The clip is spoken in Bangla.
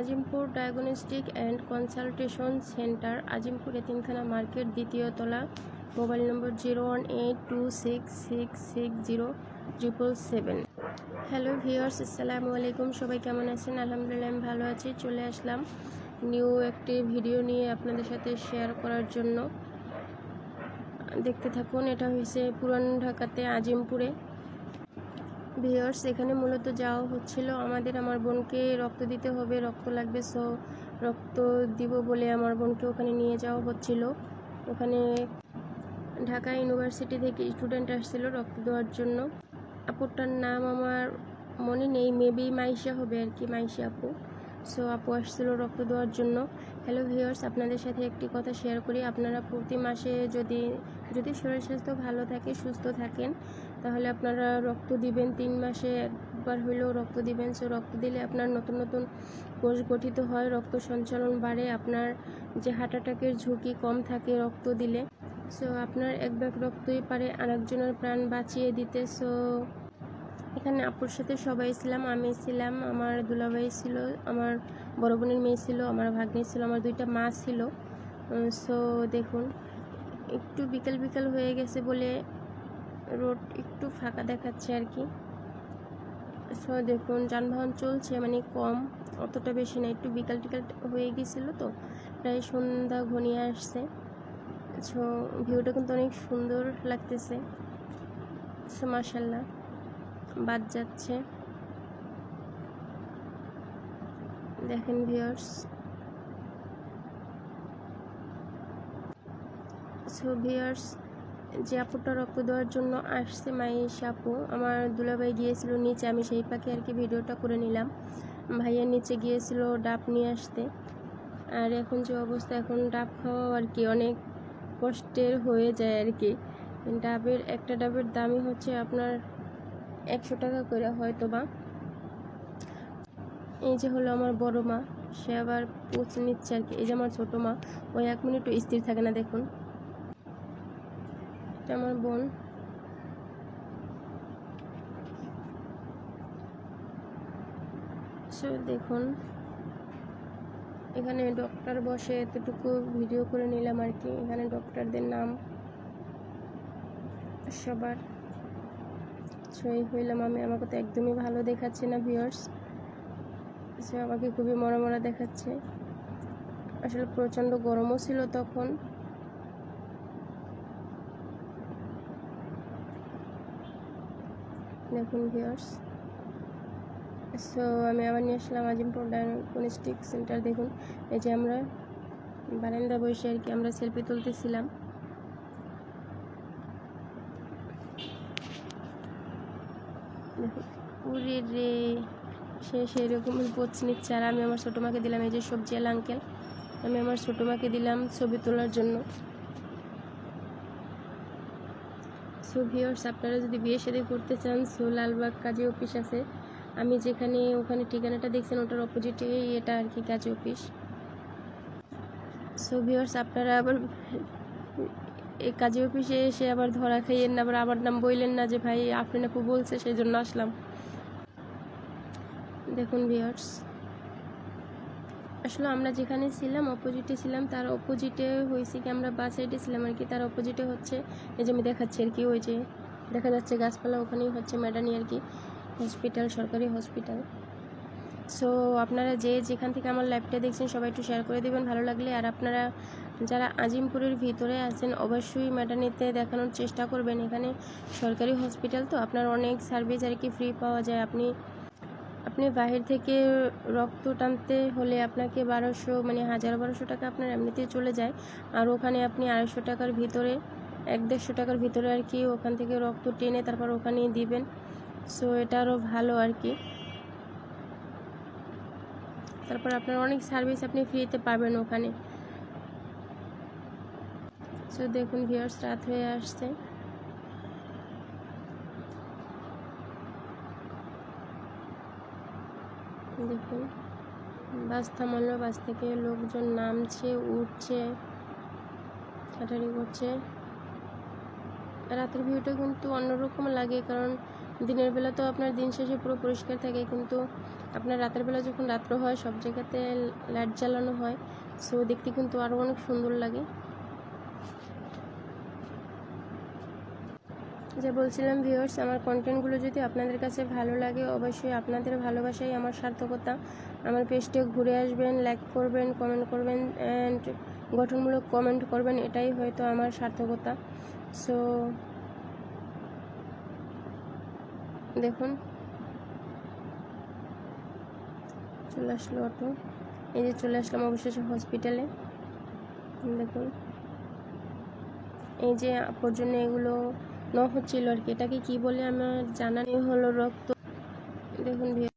Azimpur diagnostic and consultation centre, Azimpur এতিমখানা মার্কেট, দ্বিতীয় তলা, mobile number zero one eight two six six six zero triple seven. Hello viewers, আসসালামু আলাইকুম, সবাই কেমন আছেন? আলহামদুলিল্লাহ আমি ভালো আছি, চলে আসলাম নিউ একটি ভিডিও নিয়ে আপনাদের সাথে শেয়ার করার জন্য। দেখতে থাকুন, এটা হয়েছে পুরান ঢাকাতে আজিমপুরে। ভিওর্স এখানে মূলত যাওয়া হচ্ছিল আমাদের আমার বোনকে রক্ত দিতে হবে, রক্ত লাগবে সো রক্ত দিব বলে আমার বোনকে ওখানে নিয়ে যাওয়া হচ্ছিল। ওখানে ঢাকা ইউনিভার্সিটি থেকে স্টুডেন্ট আসছিল রক্ত দেওয়ার জন্য। আপুরটার নাম আমার মনে নেই মেবি মাইশা হবে আর কি, মাইশা আপু। সো আপু আসছিল রক্ত দেওয়ার জন্য। হ্যালো ভিউয়ার্স আপনাদের সাথে একটি কথা শেয়ার করি। আপনারা প্রতি মাসে যদি যদি শরীর স্বাস্থ্য ভালো থাকে, সুস্থ থাকেন, তাহলে আপনারা রক্ত দিবেন। তিন মাসে একবার হলেও রক্ত দিবেন। সো রক্ত দিলে আপনার নতুন নতুন কোষ গঠিত হয়, রক্ত সঞ্চালন বাড়ে, আপনার যে হার্ট অ্যাটাকের ঝুঁকি কম থাকে রক্ত দিলে। সো আপনার এক ব্যাগ রক্তই পারে, আরেকজনের প্রাণ বাঁচিয়ে দিতে। সো এখানে আপুর সাথে সবাই ছিলাম, আমি ছিলাম, আমার দুলাভাই ছিল, আমার বড় বোনের মেয়ে ছিল, আমার ভাগ্নি ছিল, আমার দুইটা মা ছিল। সো দেখুন, একটু বিকেল বিকেল হয়ে গেছে বলে রোড একটু ফাঁকা দেখাচ্ছে আর কি। সো দেখুন, যানবাহন চলছে মানে কম, অতটা বেশি না, একটু বিকাল টিকাল হয়ে গেছিল তো, প্রায় সন্ধ্যা ঘনিয়ে আসছে। সো ভিউটা কিন্তু অনেক সুন্দর লাগতেছে। সো মাসাল্লাহ বাদ যাচ্ছে। দেখেন ভিউয়ার্স সো ভিউয়ার্স যে আপুটা রক্ত দেওয়ার জন্য আসছে মাইশ আপু, আমার দুলাভাই গিয়েছিল নিচে, আমি সেই পাখি আর কি ভিডিওটা করে নিলাম। ভাইয়ের নিচে গিয়েছিল ডাব নিয়ে আসতে। আর এখন যে অবস্থা, এখন ডাব খাওয়া আর কি অনেক কষ্টের হয়ে যায় আর কি। ডাবের, একটা ডাবের দামই হচ্ছে আপনার একশো টাকা করে হয়তো বা এই যে হলো আমার বড় মা, সে আবার পোচ নিচ্ছে আর কি। এই যে আমার ছোটো মা ওই এক মিনিটও স্থির থাকে না, দেখুন। আমার বোন। দেখুন, এখানে ডক্টর বসে এতটুকু ভিডিও করে নিলাম আর কি। এখানে ডক্টরদের নাম সবার। সই হইলাম আমি। আমাকে তো একদমই ভালো দেখাচ্ছে না ভিউয়ার্স সে আমাকে খুবই মরা মরা দেখাচ্ছে। আসলে প্রচণ্ড গরমও ছিল তখন। দেখুন ভিউয়ার্স সো আমি আবার নিয়ে আসলাম আজিমপুর ডায়াগনস্টিক সেন্টার দেখুন, এই যে আমরা বারান্দা বসে আর কি আমরা সেলফি তুলতেছিলাম। উরে রে, সে সেরকমই নিচ্ছে। আর আমি আমার ছোটো মাকে দিলাম, এই যে সবজি আল আঙ্কেল আমি আমার ছোটো মাকে দিলাম ছবি তোলার জন্য। সো ভিওর্স আপনারা যদি বিয়ে শাদি করতে চান সো লালবাগ কাজী অফিস আছে। আমি যেখানে, ওখানে ঠিকানাটা দেখছেন, ওটার অপোজিটে এটা আর কি কাজী অফিস সো ভিওর্স আপনারা আবার কাজী অফিসে এসে আবার ধরা খাইয়েন না, আবার আমার নাম বললেন না যে, ভাই, আপনি আপু বলছে সেই জন্য আসলাম। দেখুন ভিওর্স আসলে আমরা যেখানে ছিলাম অপোজিটে ছিলাম, তার অপোজিটে হয়েছে কি, আমরা বাস সাইডে ছিলাম আর কি, তার অপোজিটে হচ্ছে, এই যে আমি দেখাচ্ছি আর কি, ওই যে, দেখা যাচ্ছে গাছপালা ওখানেই হচ্ছে ম্যাডানি আর কি হসপিটাল সরকারি হসপিটাল সো আপনারা যে যেখান থেকে আমার লাইভটা দেখছেন, সবাই একটু শেয়ার করে দেবেন, ভালো লাগলে। আর আপনারা যারা আজিমপুরের ভিতরে আছেন, অবশ্যই ম্যাটার্নিতে দেখানোর চেষ্টা করবেন। এখানে সরকারি হসপিটাল তো, আপনার অনেক সার্ভিস আর কি ফ্রি পাওয়া যায়। আপনি আপনি বাহির থেকে রক্ত টানতে হলে আপনাকে বারোশো মানে হাজার বারোশো টাকা আপনার এমনিতেই চলে যায়। আর ওখানে আপনি আড়াইশো টাকার ভিতরে, এক দেড়শো টাকার ভিতরে আর কি ওখান থেকে রক্ত টেনে তারপর ওখানেই দিবেন। সো এটা আরও ভালো আর কি। তারপর আপনার অনেক সার্ভিস আপনি ফ্রিতে পাবেন ওখানে। সো দেখুন ভিউয়ার্স রাত হয়ে আসছে। দেখুন, বাস থামালো, বাস থেকে লোকজন নামছে, উঠছে, হাঁটাহাঁটি করছে। রাতের ভিউটা কিন্তু অন্যরকম লাগে কারণ দিনের বেলা তো আপনার দিন শেষে পুরো পরিষ্কার থাকে, কিন্তু আপনার রাতের বেলা যখন রাত্র হয়, সব জায়গাতে লাইট জ্বালানো হয়। সো দেখতে কিন্তু আরও অনেক সুন্দর লাগে। যে বলছিলাম ভিউয়ার্স আমার কন্টেন্টগুলো যদি আপনাদের কাছে ভালো লাগে, অবশ্যই আপনাদের ভালোবাসাই আমার সার্থকতা। আমার পেজটে ঘুরে আসবেন লাইক করবেন কমেন্ট করবেন অ্যান্ড গঠনমূলক কমেন্ট করবেন, এটাই হয়তো আমার সার্থকতা। সো দেখুন। চলে আসলো অটো। এই যে চলে আসলাম অবশেষে হসপিটালে দেখুন। এই যে পর্যন্ত এগুলো ন হচ্ছিল আর কি। এটাকে কী বলে আমার জানা নেই হলো রক্ত। দেখুন